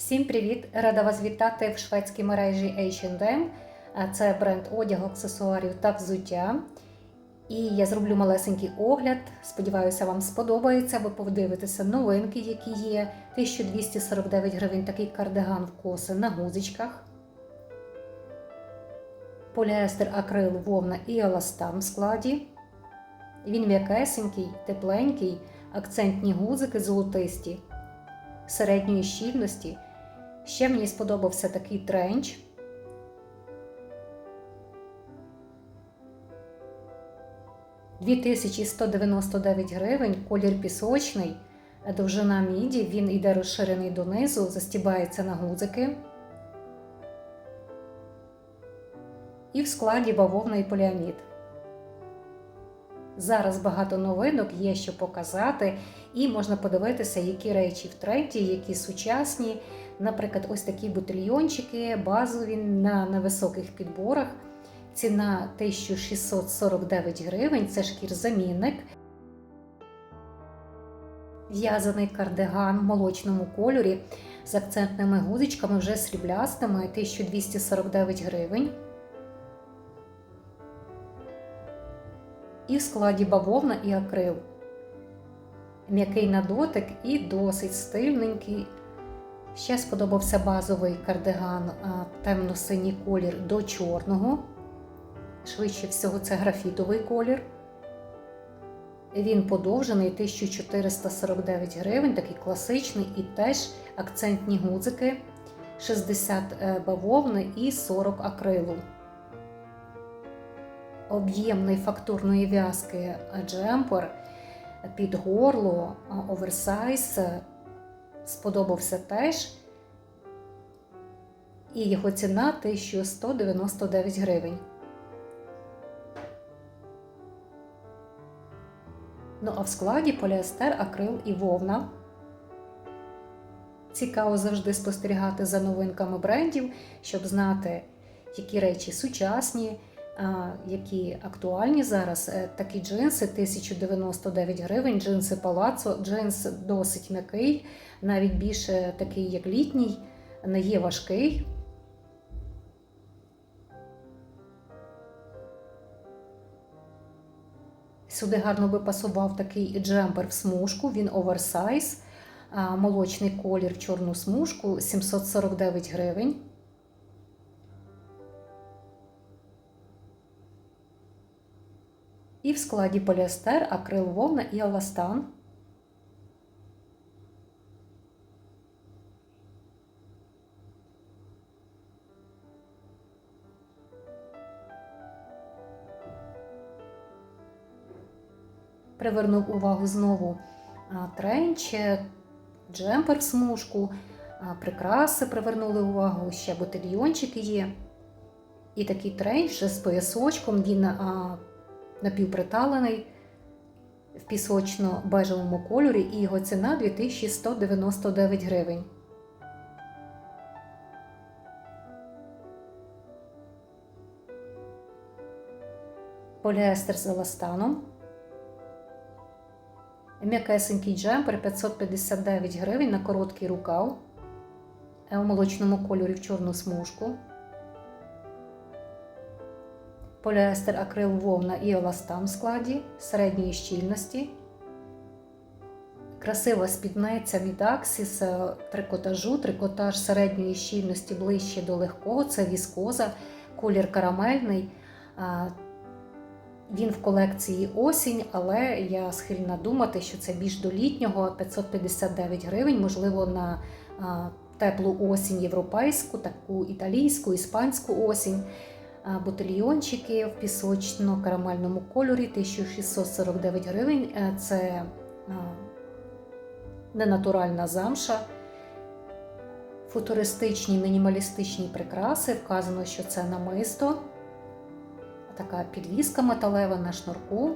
Всім привіт! Рада вас вітати в шведській мережі H&M. Це бренд одягу, аксесуарів та взуття. І я зроблю малесенький огляд. Сподіваюся, вам сподобається. Ви подивитеся новинки, які є. 1249 гривень такий кардиган в коси на гузичках. Поліестер, акрил, вовна і еластан в складі. Він м'якесенький, тепленький, акцентні гузики золотисті, середньої щільності. Ще мені сподобався такий тренч. Дві 2199 гривень, колір пісочний, довжина міді, він йде розширений донизу, застібається на гузики. І в складі бавовна і поліамід. Зараз багато новинок є що показати, і можна подивитися, які речі в тренді, які сучасні. Наприклад, ось такі бутильйончики, базові на невисоких підборах. Ціна 1649 гривень, це шкірзамінник. В'язаний кардиган в молочному кольорі з акцентними гузичками, вже сріблястими, 1249 гривень. І в складі бавовна і акрил. М'який на дотик і досить стильненький. Ще сподобався базовий кардиган темно-синій колір до чорного. Швидше всього, це графітовий колір. Він подовжений 1449 гривень, такий класичний і теж акцентні гудзики, 60 бавовни і 40 акрилу об'ємний фактурної в'язки джемпер під горло, оверсайз. Сподобався теж. І його ціна 1199 гривень. Ну, а в складі поліестер, акрил і вовна. Цікаво завжди спостерігати за новинками брендів, щоб знати, які речі сучасні які актуальні зараз. Е, такі джинси 1099 гривень, джинси палацо, джинс досить м'який, навіть більше такий, як літній, не є важкий. Сюди гарно би пасував такий джемпер в смужку, він оверсайз, молочний колір, чорну смужку 749 гривень. Складі поліестер, акрил вовна і еластан. Привернув увагу знову тренч, джемпер в смужку, прикраси привернули увагу, ще ботильйончики є. І такий тренч з поясочком, він напівприталений в пісочно-бежевому кольорі, і його ціна 2199 гривень. Поліестер з еластаном. М'якесенький джемпер 559 гривень на короткий рукав. У молочному кольорі в чорну смужку поліестер, акрил, вовна і еластан в складі середньої щільності. Красива спідниця Мідаксіс трикотажу, трикотаж середньої щільності ближче до легкого, це віскоза, колір карамельний. Він в колекції осінь, але я схильна думати, що це більш до літнього 559 гривень, можливо, на теплу осінь європейську, таку італійську, іспанську осінь ботильйончики в пісочно-карамельному кольорі 1649 гривень. Е, це ненатуральна замша. Футуристичні мінімалістичні прикраси. Вказано, що це намисто, така підвіска металева на шнурку.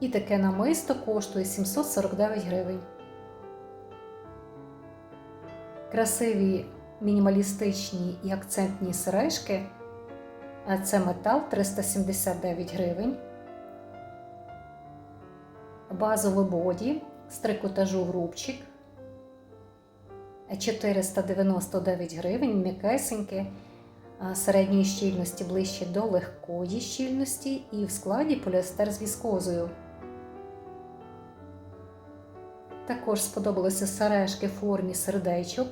І таке намисто коштує 749 гривень. Красиві мінімалістичні і акцентні сережки. Це метал 379 гривень. Базове боді з трикотажу в рубчик. 499 гривень, м'якесеньке, середньої щільності ближче до легкої щільності і в складі поліестер з віскозою. Також сподобалися сережки в формі сердечок,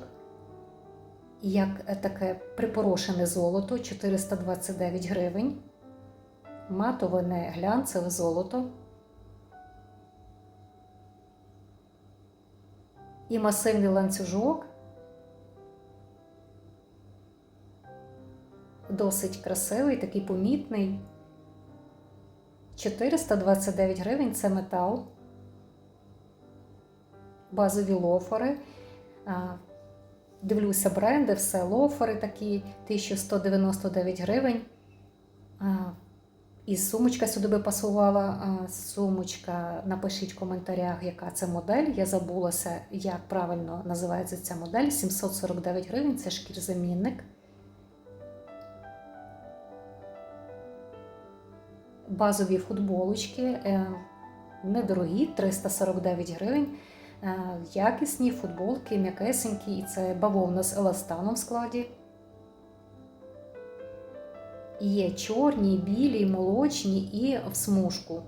як е, таке припорошене золото 429 гривень, матоване глянцеве золото. І масивний ланцюжок. Досить красивий, такий помітний. 429 гривень це метал. Базові лофери. Дивлюся бренди, все лофери такі, 1199 гривень. І сумочка сюди би пасувала. Сумочка, напишіть в коментарях, яка це модель. Я забулася, як правильно називається ця модель. 749 гривень це шкірзамінник. Базові футболочки е, недорогі, 349 гривень. Е, Якісні футболки, м'якесенькі, і це бавовна з еластаном в складі. Є чорні, білі, молочні і в смужку.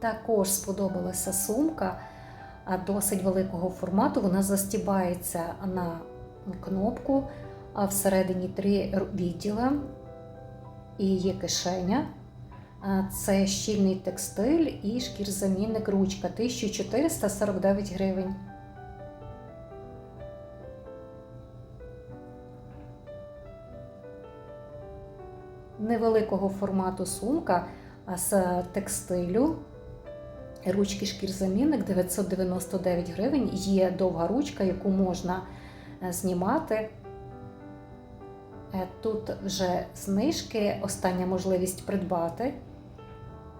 Також сподобалася сумка досить великого формату. Вона застібається на кнопку, а всередині три відділа і є кишеня. Це щільний текстиль і шкірзамінник ручка 1449 гривень. Невеликого формату сумка з текстилю. Ручки шкірзамінник 999 гривень. Є довга ручка, яку можна е, знімати. Е, Тут вже знижки, остання можливість придбати.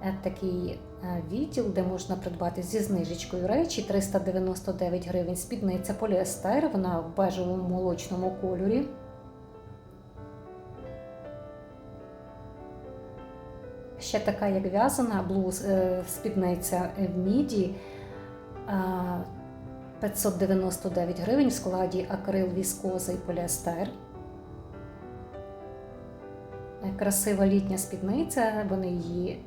Е, Такий е, відділ, де можна придбати зі знижечкою речі 399 гривень. Спідниця поліестер, вона в бежевому молочному кольорі. Ще така, як в'язана блуз, е, спідниця в міді. е, 599 гривень в складі акрил, віскоза і поліестер. Красива літня спідниця, вони її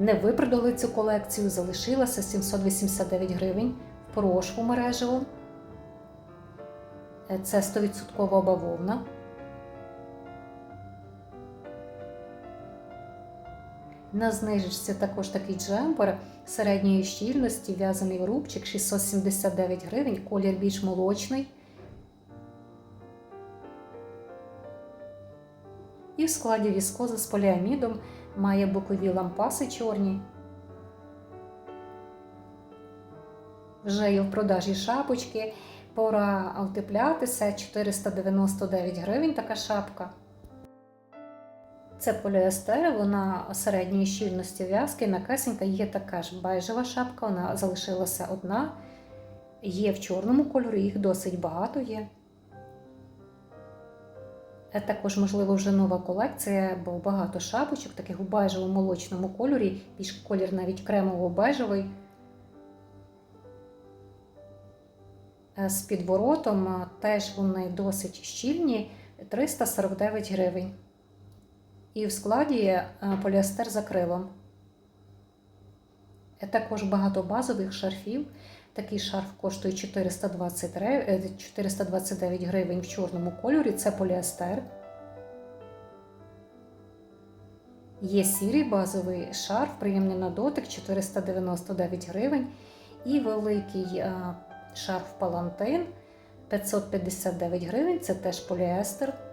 не випродали цю колекцію, залишилася 789 гривень в порошку мережево. Е, Це 100% бавовна. На знижечці також такий джемпер середньої щільності, в'язаний рубчик 679 гривень, колір більш молочний. І в складі віскоза з поліамідом має бокові лампаси чорні. Вже є в продажі шапочки. Пора утеплятися 499 гривень така шапка. Це поліестер, вона середньої щільності в'язки, м'якесенька, є така ж бежева шапка, вона залишилася одна. Є в чорному кольорі, їх досить багато є. Е, Також, можливо, вже нова колекція, бо багато шапочок, таких у бежевому молочному кольорі, більш колір навіть кремово-бежевий. Е, З підворотом е, теж вони досить щільні 349 гривень. І в складі поліестер з акрилом. Е, Також багато базових шарфів. Такий шарф коштує 420 е, 429 гривень в чорному кольорі. Це поліестер. Є сірий базовий шарф, приємний на дотик 499 гривень. І великий е, шарф палантин 559 гривень. Це теж поліестер.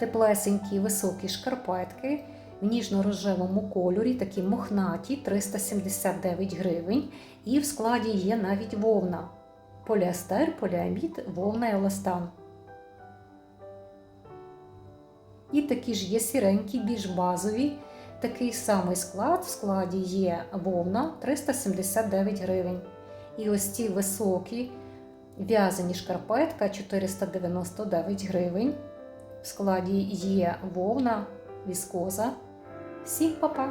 Теплесенькі високі шкарпетки в ніжно-рожевому кольорі, такі мохнаті 379 гривень. І в складі є навіть вовна. Поліестер, поліамід, вовна і еластан. І такі ж є сіренькі, більш базові. Такий самий склад в складі є вовна 379 гривень. І ось ці високі В'язані шкарпетка 499 гривень. В складі є вовна, віскоза. Всім па-па!